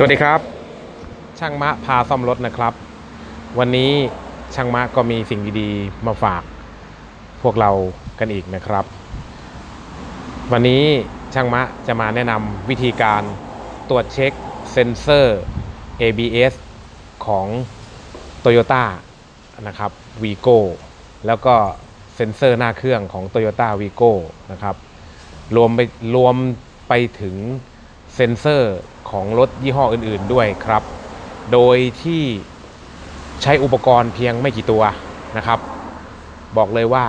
สวัสดีครับ ช่างมะพาซ่อมรถนะครับ วันนี้ช่างมะก็มีสิ่งดีๆมาฝาก พวกเรากันอีกนะครับ วันนี้ช่างมะจะมาแนะนำวิธีการตรวจเช็คเซ็นเซอร์ ABS ของ Toyota นะครับ Vigo แล้วก็เซ็นเซอร์หน้าเครื่องของ Toyota Vigo นะครับ รวมไปรวมไปถึงเซ็นเซอร์ ของรถยี่ห้ออื่นๆด้วยครับ โดยที่ใช้อุปกรณ์เพียงไม่กี่ตัวนะครับ บอกเลยว่า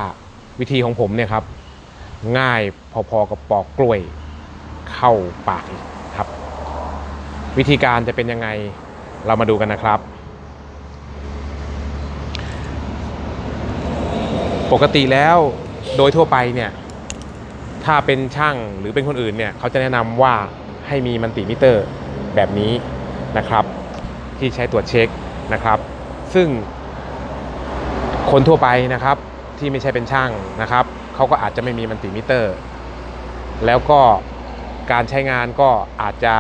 วิธีของผมเนี่ยครับ ง่ายพอๆกับปอกกล้วยเข้าปากครับ วิธีการจะเป็นยังไงเรามาดูกันนะครับ ปกติแล้วโดยทั่วไปเนี่ยถ้าเป็นช่างหรือเป็นคนอื่นเนี่ยเขาจะแนะนำว่า ให้มีมันติมิเตอร์แบบนี้นะครับ ที่ใช้ตรวจเช็คนะครับ ซึ่งคนทั่วไปนะครับที่ไม่ใช่เป็นช่างนะครับเขาก็อาจจะไม่มีมันติมิเตอร์ แล้วก็การใช้งานก็อาจจะ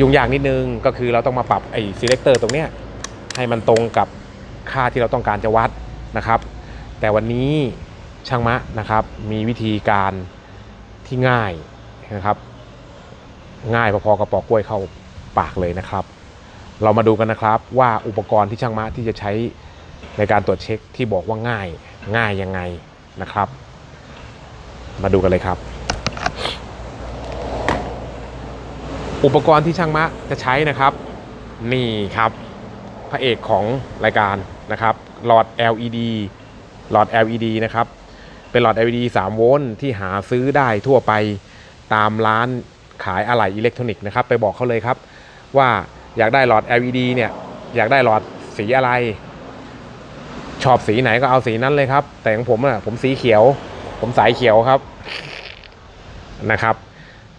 ยุ่งยากนิดนึงก็คือเราต้องมาปรับไอ้ selector ตรงเนี้ยให้มันตรงกับค่าที่เราต้องการจะวัดนะครับ แต่วันนี้ช่างมะนะครับมีวิธีการที่ง่ายนะครับ ง่ายพอๆกับปอกกล้วยเข้าปากเลยนะครับ เรามาดูกันนะครับว่าอุปกรณ์ที่ช่างมะที่จะใช้ในการตรวจเช็คที่บอกว่าง่ายง่ายยังไงนะครับ มาดูกันเลยครับ อุปกรณ์ที่ช่างมะจะใช้นะครับ นี่ครับ พระเอกของรายการนะครับหลอด LED หลอด LED นะครับ เป็นหลอด LED 3 โวลต์ที่หาซื้อได้ทั่วไปตามร้าน ขายอะไหล่อิเล็กทรอนิกส์นะครับ ไปบอกเขาเลยครับ ว่าอยากได้หลอด LED เนี่ย อยากได้หลอดสีอะไร ชอบสีไหนก็เอาสีนั้นเลยครับ แต่ของผมอะผมสีเขียว ผมสายเขียวครับนะครับ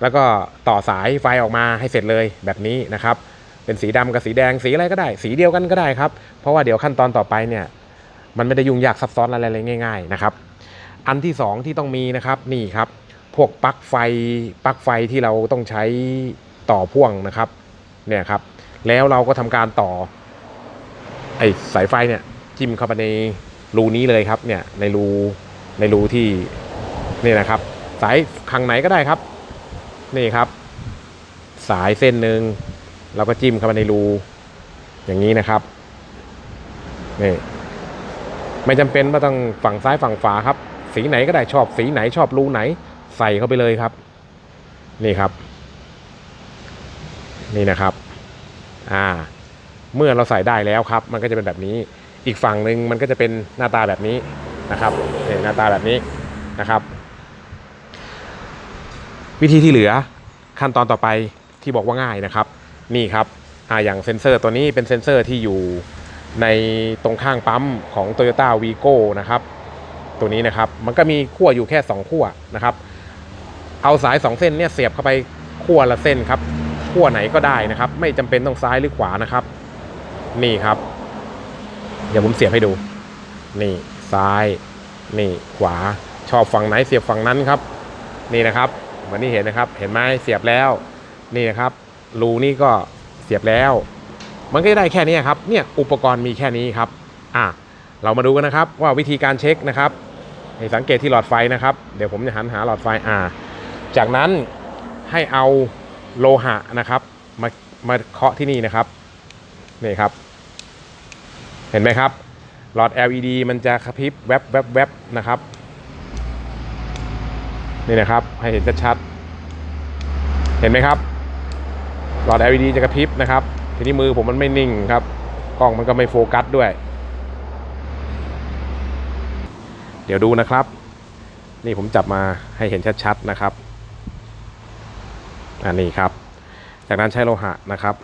แล้วก็ต่อสายไฟออกมาให้เสร็จเลยแบบนี้นะครับ เป็นสีดำกับสีแดงสีอะไรก็ได้ สีเดียวกันก็ได้ครับ เพราะว่าเดี๋ยวขั้นตอนต่อไปเนี่ย มันไม่ได้ยุ่งยากซับซ้อนอะไรเลยง่าย ๆ นะครับ อันที่สองที่ต้องมีนะครับนี่ครับ พวกปลั๊กไฟปลั๊กไฟที่เราต้องใช้ต่อพ่วงนะครับเนี่ยครับ แล้วเราก็ทำการต่อไอสายไฟเนี่ยจิ้มเข้าไปในรูนี้เลยครับเนี่ยในรูในรูที่นี่นะครับ สายข้างไหนก็ได้ครับ นี่ครับ สายเส้นหนึ่งเราก็จิ้มเข้าไปในรูอย่างนี้นะครับนี่ไม่จำเป็นว่าต้องฝั่งซ้ายฝั่งขวาครับ สีไหนก็ได้ชอบสีไหนชอบรูไหน ใส่เข้าไปเลยครับ นี่ครับ นี่นะครับ อ่า เมื่อเราใส่ได้แล้วครับ มันก็จะเป็นแบบนี้ อีกฝั่งหนึ่งมันก็จะเป็นหน้าตาแบบนี้นะครับเนี่หน้าตาแบบนี้นะครับ วิธีที่เหลือขั้นตอนต่อไปที่บอกว่าง่ายนะครับ นี่ครับอ่าอย่างเซ็นเซอร์ตัวนี้เป็นเซ็นเซอร์ที่อยู่ในตรงข้างปั๊มของ Toyota Vigo นะครับ ตัวนี้นะครับ มันก็มีขั้วอยู่แค่ 2 ขั้วนะครับ เอาสาย 2 เส้นเนี่ยเสียบเข้าไปขั้วละเส้นครับขั้วไหนก็ได้นะครับ ไม่จำเป็นต้องซ้ายหรือขวานะครับ นี่ครับ เดี๋ยวผมเสียบให้ดู นี่ซ้าย นี่ขวาชอบฝั่งไหนเสียบฝั่งนั้นครับ นี่นะครับวันนี้เห็นนะครับ เห็นไหมเสียบแล้ว นี่นะครับรูนี่ก็เสียบแล้ว มันก็จะได้แค่นี้ครับ เนี่ยอุปกรณ์มีแค่นี้ครับ อะเรามาดูกันนะครับว่าวิธีการเช็คนะครับให้สังเกตที่หลอดไฟนะครับ เดี๋ยวผมจะหันหาหลอดไฟอ่า จากนั้นให้เอาโลหะนะครับมามาเคาะที่นี่นะครับนี่ครับ เห็นไหมครับ หลอด LED มันจะกระพริบแวบแวบแวบนะครับนี่นะครับให้เห็นชัดๆเห็นไหมครับ หลอด LED จะกระพริบนะครับ ทีนี้มือผมมันไม่นิ่งครับกล้องมันก็ไม่โฟกัสด้วย เดี๋ยวดูนะครับ นี่ผมจับมาให้เห็นชัดๆนะครับ อันนี้ครับ จากนั้นใช้โลหะนะครับ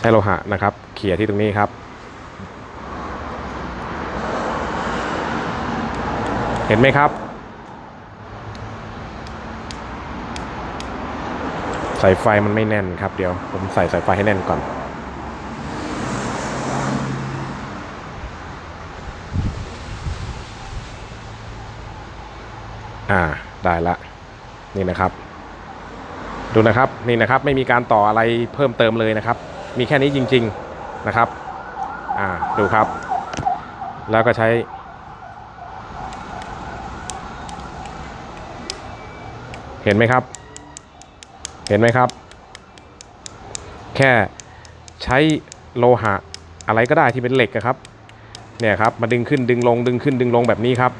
ใช้โลหะนะครับ เขี่ยที่ตรงนี้ครับ เห็นไหมครับ สายไฟมันไม่แน่นครับ เดี๋ยวผมใส่สายไฟให้แน่นก่อนอ่าได้ละนี่นะครับ ดูนะครับนี่นะครับไม่มีการต่ออะไรเพิ่มเติมเลยนะครับ มีแค่นี้จริง ๆนะครับอ่าดูครับ แล้วก็ใช้ เห็นไหมครับ เห็นไหมครับ แค่ใช้โลหะอะไรก็ได้ที่เป็นเหล็กครับเนี่ยครับมาดึงขึ้นดึงลงดึงขึ้นดึงลงแบบนี้ครับ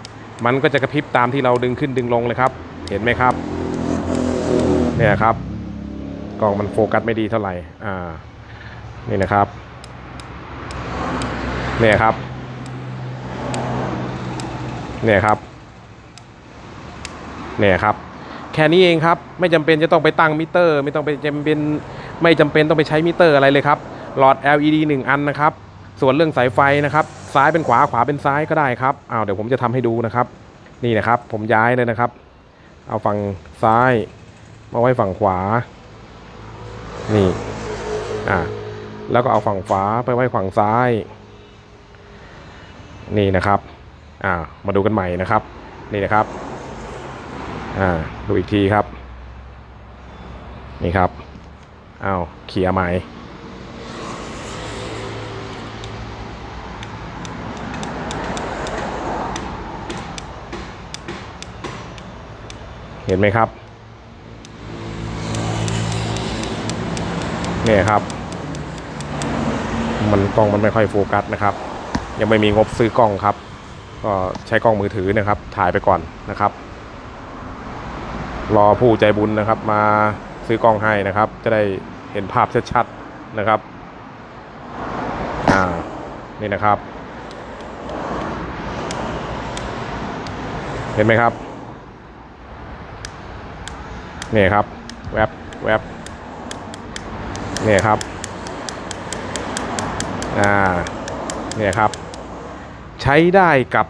มันก็จะกระพริบตามที่เราดึงขึ้นดึงลงเลยครับ เห็นไหมครับ เนี่ยครับกล้องมันโฟกัสไม่ดีเท่าไหร่อ่านี่นะครับเนี่ยครับเนี่ยครับเนี่ยครับ แค่นี้เองครับ ไม่จำเป็นจะต้องไปตั้งมิเตอร์ ไม่ต้องไปจำเป็นไม่จำเป็นต้องไปใช้มิเตอร์อะไรเลยครับ หลอด LED 1 อันนะครับ ส่วนเรื่องสายไฟนะครับ ซ้ายเป็นขวาขวาเป็นซ้ายก็ได้ครับอ้าวเดี๋ยวผมจะทำให้ดูนะครับ นี่นะครับ ผมย้ายเลยนะครับ เอาฝั่งซ้าย มาไว้ฝั่งขวา นี่ อ่าแล้วก็เอาฝั่งขวาไปไว้ฝั่งซ้าย นี่นะครับ อ่า มาดูกันใหม่นะครับ นี่นะครับ อ่า ดูอีกทีครับ นี่ครับ อ้าว เขี่ยใหม่ เห็นไหมครับ เนี่ยครับ มันกล้องมันไม่ค่อยโฟกัสนะครับ ยังไม่มีงบซื้อกล้องครับ ก็ใช้กล้องมือถือนะครับ ถ่ายไปก่อนนะครับ รอผู้ใจบุญนะครับ มาซื้อกล้องให้นะครับ จะได้เห็นภาพชัดๆนะครับอ่านี่นะครับ เห็นไหมครับนี่ครับ แวบแวบ นี่ครับอ่าเนี่ยครับ ใช้ได้กับ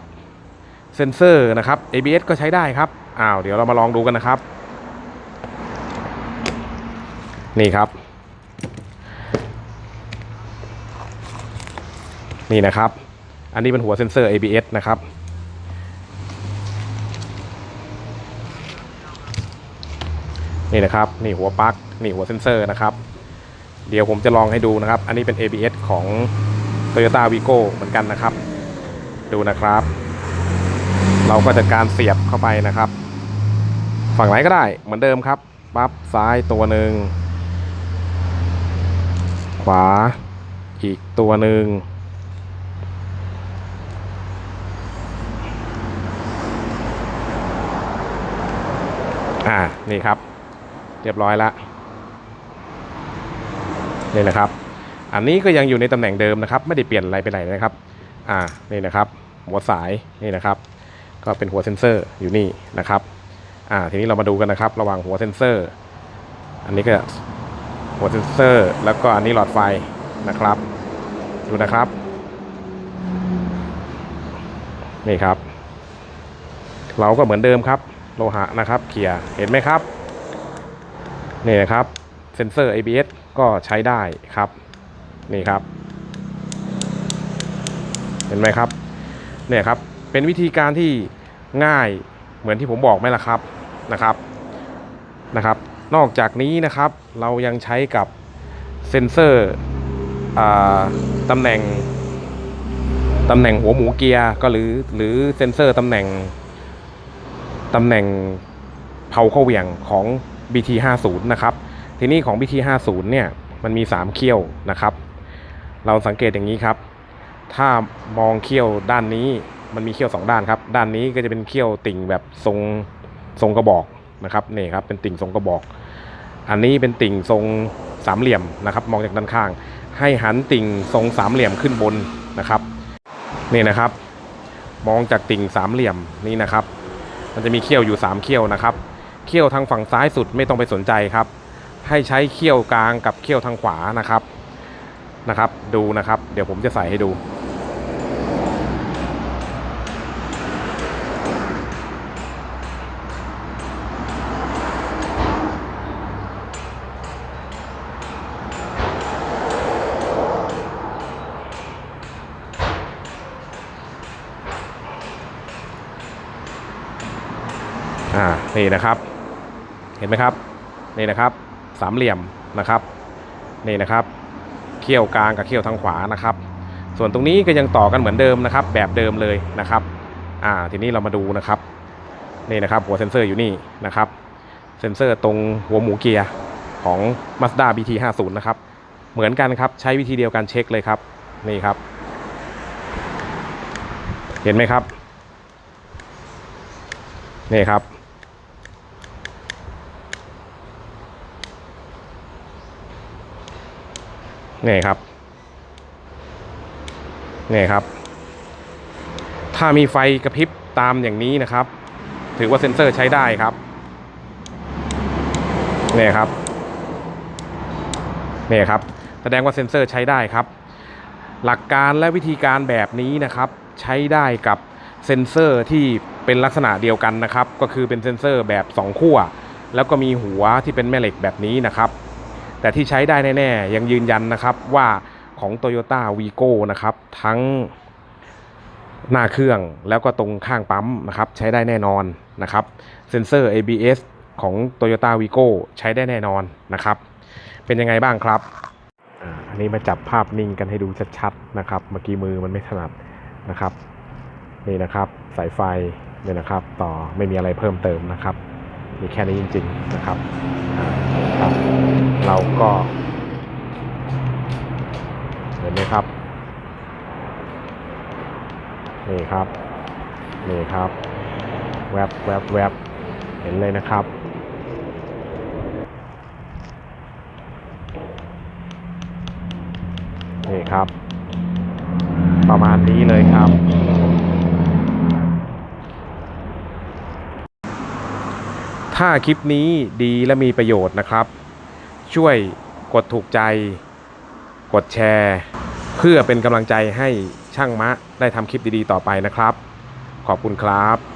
เซนเซอร์นะครับ ABS ก็ใช้ได้ครับอ้าวเดี๋ยวเรามาลองดูกันนะครับ นี่ครับ นี่นะครับ อันนี้เป็นหัวเซนเซอร์ ABS นะครับนี่นะครับ นี่หัวปลั๊กนี่หัวเซนเซอร์นะครับ เดี๋ยวผมจะลองให้ดูนะครับ อันนี้เป็น ABS ของ Toyota Vigo เหมือนกันนะครับ ดูนะครับ เราก็จะการเสียบเข้าไปนะครับ ฝั่งไหนก็ได้เหมือนเดิมครับปั๊บซ้ายตัวหนึ่งขวาอีกตัวหนึ่งอ่านี่ครับ เรียบร้อยละ นี่นะครับ อันนี้ก็ยังอยู่ในตำแหน่งเดิมนะครับ ไม่ได้เปลี่ยนอะไรไปไหนนะครับ อ่า นี่นะครับ หัวสาย นี่นะครับ ก็เป็นหัวเซนเซอร์อยู่นี่นะครับ อ่า ทีนี้เรามาดูกันนะครับ ระหว่างหัวเซนเซอร์ อันนี้ก็หัวเซนเซอร์ แล้วก็อันนี้หลอดไฟนะครับ ดูนะครับ นี่ครับ เราก็เหมือนเดิมครับ โลหะนะครับเกียเห็นไหมครับ นี่นะครับ เซนเซอร์ ABS ก็ใช้ได้ครับนี่ครับ เห็นไหมครับเนี่ยครับเป็นวิธีการที่ง่ายเหมือนที่ผมบอกไหมล่ะครับนะครับนะครับ นอกจากนี้นะครับเรายังใช้กับเซนเซอร์ตำแหน่งตำแหน่งหัวหมูเกียร์ก็หรือหรือเซนเซอร์ตำแหน่งตำแหน่งเผาเข้าเหวี่ยงของ BT50 นะครับ ทีนี้ของ BT50 เนี่ยมันมี 3 เขี้ยวนะครับ เราสังเกตอย่างนี้ครับ ถ้ามองเขี้ยวด้านนี้มันมีเขี้ยว 2 ด้านครับ ด้านนี้ก็จะเป็นเขี้ยวติ่งแบบทรงทรงกระบอกนะครับนี่ครับเป็นติ่งทรงกระบอก อันนี้เป็นติ่งทรงสามเหลี่ยมนะครับ มองจากด้านข้าง ให้หันติ่งทรงสามเหลี่ยมขึ้นบนนะครับนี่นะครับ มองจากติ่งสามเหลี่ยมนี่นะครับ มันจะมีเขี้ยวอยู่3เขี้ยวนะครับ เขี้ยวทางฝั่งซ้ายสุดไม่ต้องไปสนใจครับ ให้ใช้เขี้ยวกลางกับเขี้ยวทางขวานะครับนะครับ ดูนะครับ เดี๋ยวผมจะใส่ให้ดู อ่า นี่นะครับ เห็นไหมครับ นี่นะครับ สามเหลี่ยมนะครับนี่นะครับเขี้ยวกลางกับเขี้ยวทางขวานะครับ ส่วนตรงนี้ก็ยังต่อกันเหมือนเดิมนะครับ แบบเดิมเลยนะครับอ่าทีนี้เรามาดูนะครับนี่นะครับหัวเซ็นเซอร์อยู่นี่นะครับเซ็นเซอร์ตรงหัวหมูเกียร์ของ Mazda BT 50 นะครับเหมือนกันครับใช้วิธีเดียวกันเช็คเลยครับนี่ครับ เห็นไหมครับนี่ครับ นี่ครับนี่ครับ ถ้ามีไฟกระพริบตามอย่างนี้นะครับ ถือว่าเซ็นเซอร์ใช้ได้ครับนี่ครับนี่ครับ แสดงว่าเซ็นเซอร์ใช้ได้ครับ หลักการและวิธีการแบบนี้นะครับ ใช้ได้กับเซ็นเซอร์ที่เป็นลักษณะเดียวกันนะครับ ก็คือเป็นเซ็นเซอร์แบบ 2 ขั้ว แล้วก็มีหัวที่เป็นแม่เหล็กแบบนี้นะครับ แต่ที่ใช้ได้แน่ๆ ยังยืนยันนะครับว่าของ Toyota Vigo นะครับทั้งหน้าเครื่องแล้วก็ตรงข้างปั๊มนะครับใช้ได้แน่นอนนะครับเซ็นเซอร์ ABS ของ Toyota Vigo ใช้ได้แน่นอนนะครับ เป็นยังไงบ้างครับอันนี้มาจับภาพนิ่งกันให้ดูชัดๆนะครับ เมื่อกี้มือมันไม่ถนัดนะครับ นี่นะครับสายไฟเนี่ยนะครับ ต่อไม่มีอะไรเพิ่มเติมนะครับ มีแค่นี้จริง ๆ นะครับอ่าครับเราก็ เห็นไหมครับ นี่ครับ นี่ครับ แวบแวบแวบเห็นเลยนะครับนี่ครับ ประมาณนี้เลยครับ ถ้าคลิปนี้ดีและมีประโยชน์นะครับ ช่วยกดถูกใจ กดแชร์ เพื่อเป็นกำลังใจให้ช่างมะได้ทำคลิปดีๆต่อไปนะครับ ขอบคุณครับ